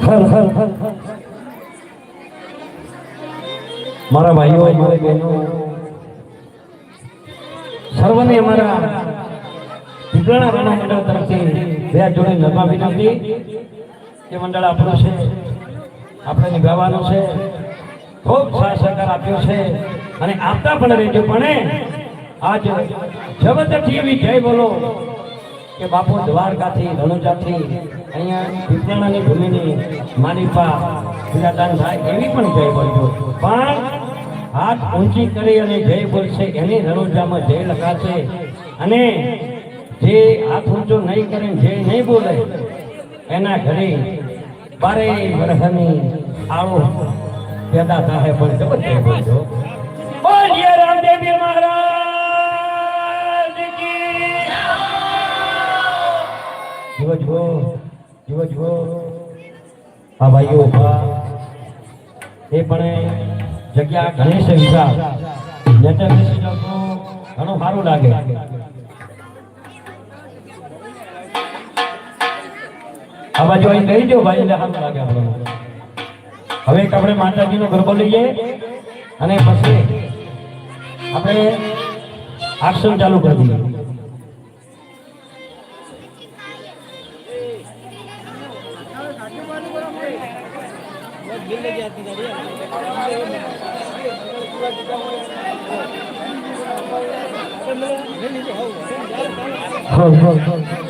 હર હર હર. મારા ભાઈઓ મારી બહેનો સર્વને અમારા પીપળાના રાણા મંડળ તરફથી બે જોડે નર્મા વિનંતી કે મંડળ આપણું છે, આપણે નિભાવવાનું છે, ખૂબ સાથ સહકાર આપ્યો છે અને આપતા પણ રહેજો. પણ આજ જબરદસ્ત એવી જય બોલો કે બાપુ દ્વારકાથી, રણુજાથી, અહીંયા વિજ્ઞાનની ભૂમિની માલિપા બિરાદાન થાય એવી પણ જય બોલજો. પણ હાથ ઊંચી કરી અને જય બોલશે, એની રણુજામાં જય લખાશે. અને જે હાથ ઊંચો નહીં કરે જે નહીં બોલે, એના ઘરે બારે વર્ષની આવો પેદા થાય પણ જબરજસ્ત બોલજો બોલીએ રામદેવી મહારાજ કી જીવો જીવો જીવો એ જગ્યા ઘણી છે વિશાળ નેચર ઘણું સારું લાગે. આ બાજુ અહીં કહી દો ભાઈ એટલે સારું લાગે આપણને. હવે એક આપણે માતાજીનો ગરબો લઈએ અને પછી આપણે આક્ષન ચાલુ કરી દઈએ. હા હા. ચહલમાં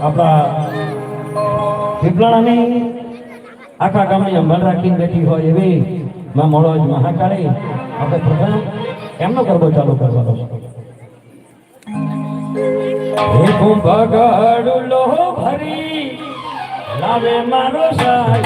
આપણા પીપળાની આખા ગામની અંબાલ રાખીને બેઠી હોય એવી માં મોળોજ મહાકાળી, આપણે પ્રથમ એમનો ગરબો ચાલુ કરવાનો હે મારો સાહેબો ભરી લાવે મારો સાહેબો